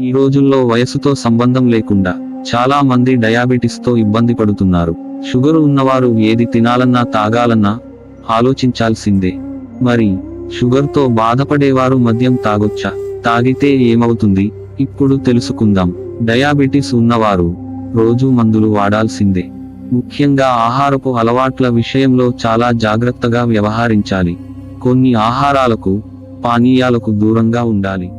ఈ రోజుల్లో వయసుతో సంబంధం లేకుండా చాలా మంది డయాబెటిస్తో ఇబ్బంది పడుతున్నారు. షుగర్ ఉన్నవారు ఏది తినాలన్నా తాగాలన్నా ఆలోచించాల్సిందే. మరి షుగర్తో బాధపడేవారు మద్యం తాగొచ్చా? తాగితే ఏమవుతుంది? ఇప్పుడు తెలుసుకుందాం. డయాబెటిస్ ఉన్నవారు రోజు మందులు వాడాల్సిందే. ముఖ్యంగా ఆహారపు అలవాట్ల విషయంలో చాలా జాగ్రత్తగా వ్యవహరించాలి. కొన్ని ఆహారాలకు పానీయాలకు దూరంగా ఉండాలి.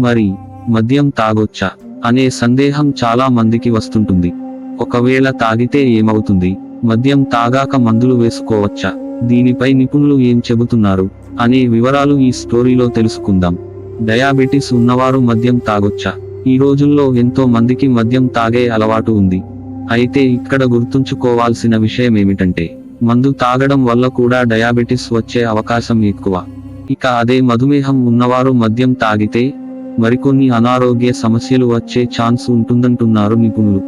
మరి మద్యం తాగొచ్చా? అనే సందేహం చాలా మందికి వస్తుంటుంది. ఒకవేళ తాగితే ఏమవుతుంది? మద్యం తాగాక మందులు వేసుకోవచ్చా? దీనిపై నిపుణులు ఏం చెబుతున్నారు? అనే వివరాలు ఈ స్టోరీలో తెలుసుకుందాం. డయాబెటిస్ ఉన్నవారు మద్యం తాగొచ్చా? ఈ రోజుల్లో ఎంతో మందికి మద్యం తాగే అలవాటు ఉంది. అయితే ఇక్కడ గుర్తుంచుకోవాల్సిన విషయం ఏమిటంటే మందు తాగడం వల్ల కూడా డయాబెటిస్ వచ్చే అవకాశం ఎక్కువ. ఇక అదే మధుమేహం ఉన్నవారు మద్యం తాగితే మరికొన్ని అనారోగ్య సమస్యలు వచ్చే ఛాన్స్ ఉంటుందంటున్నారు నిపుణులు.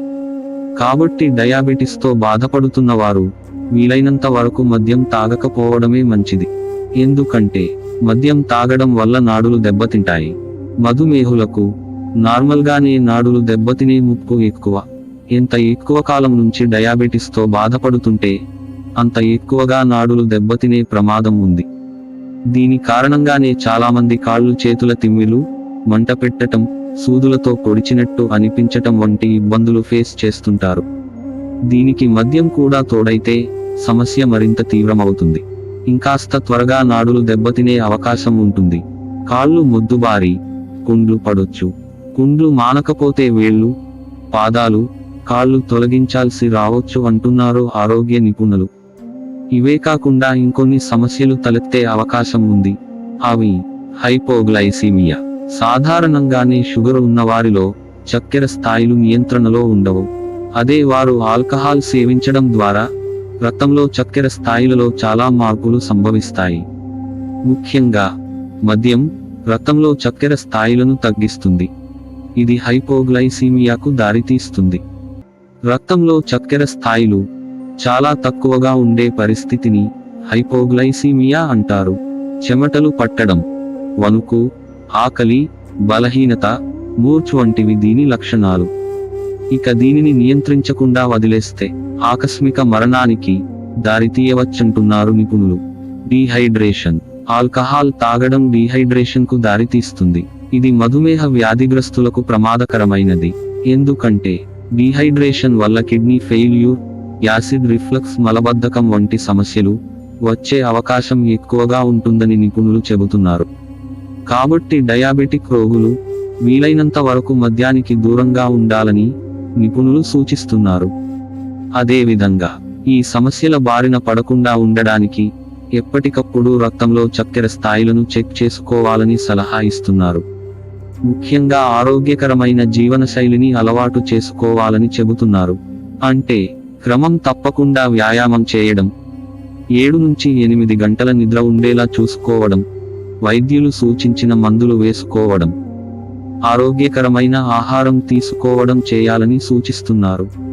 కాబట్టి డయాబెటిస్తో బాధపడుతున్న వారు వీలైనంత వరకు మద్యం తాగకపోవడమే మంచిది. ఎందుకంటే మద్యం తాగడం వల్ల నాడులు దెబ్బతింటాయి. మధుమేహులకు నార్మల్గానే నాడులు దెబ్బతినే ముప్పు ఎక్కువ. ఎంత ఎక్కువ కాలం నుంచి డయాబెటిస్తో బాధపడుతుంటే అంత ఎక్కువగా నాడులు దెబ్బతినే ప్రమాదం ఉంది. దీని కారణంగానే చాలామంది కాళ్ళు చేతుల తిమ్మిలు మంట పెట్టటం సూదులతో పొడిచినట్టు అనిపించటం వంటి ఇబ్బందులు ఫేస్ చేస్తుంటారు. దీనికి మద్యం కూడా తోడైతే సమస్య మరింత తీవ్రమవుతుంది. ఇంకాస్త త్వరగా నాడులు దెబ్బతినే అవకాశం ఉంటుంది. కాళ్ళు మొద్దుబారి కుండ్లు పడొచ్చు. కుండ్లు మానకపోతే వేళ్ళు పాదాలు కాళ్ళు తొలగించాల్సి రావచ్చు అంటున్నారు ఆరోగ్య నిపుణులు. ఇవే కాకుండా ఇంకొన్ని సమస్యలు తలెత్తే అవకాశం ఉంది. అవి హైపోగ్లైసీమియా. సాధారణంగానే షుగర్ ఉన్నవారిలో చక్కెర స్థాయిలు నియంత్రణలో ఉండవు. అదే వారు ఆల్కహాల్ సేవించడం ద్వారా రక్తంలో చక్కెర స్థాయిలలో చాలా మార్పులు సంభవిస్తాయి. ముఖ్యంగా మద్యం రక్తంలో చక్కెర స్థాయిలను తగ్గిస్తుంది. ఇది హైపోగ్లైసీమియాకు దారితీస్తుంది. రక్తంలో చక్కెర స్థాయిలు చాలా తక్కువగా ఉండే పరిస్థితిని హైపోగ్లైసీమియా అంటారు. చెమటలు పట్టడం వణుకు ఆకలి బలహీనత మూర్చ్ వంటివి దీని లక్షణాలు. ఇక దీనిని నియంత్రించకుండా వదిలేస్తే ఆకస్మిక మరణానికి దారితీయవచ్చంటున్నారు నిపుణులు. డీహైడ్రేషన్. ఆల్కహాల్ తాగడం డీహైడ్రేషన్కు దారితీస్తుంది ఇది మధుమేహ వ్యాధిగ్రస్తులకు ప్రమాదకరమైనది. ఎందుకంటే డీహైడ్రేషన్ వల్ల కిడ్నీ ఫెయిల్యూర్ యాసిడ్ రిఫ్లక్స్ మలబద్ధకం వంటి సమస్యలు వచ్చే అవకాశం ఎక్కువగా ఉంటుందని నిపుణులు చెబుతున్నారు. కాబట్టి డయాబెటిక్ రోగులు వీలైనంత వరకు మద్యానికి దూరంగా ఉండాలని నిపుణులు సూచిస్తున్నారు. అదేవిధంగా ఈ సమస్యల బారిన పడకుండా ఉండడానికి ఎప్పటికప్పుడు రక్తంలో చక్కెర స్థాయిలను చెక్ చేసుకోవాలని సలహా ఇస్తున్నారు. ముఖ్యంగా ఆరోగ్యకరమైన జీవనశైలిని అలవాటు చేసుకోవాలని చెబుతున్నారు. అంటే క్రమం తప్పకుండా వ్యాయామం చేయడం ఏడు నుంచి ఎనిమిది గంటల నిద్ర ఉండేలా చూసుకోవడం వైద్యులు సూచించిన మందులు వేసుకోవడం ఆరోగ్యకరమైన ఆహారం తీసుకోవడం చేయాలని సూచిస్తున్నారు.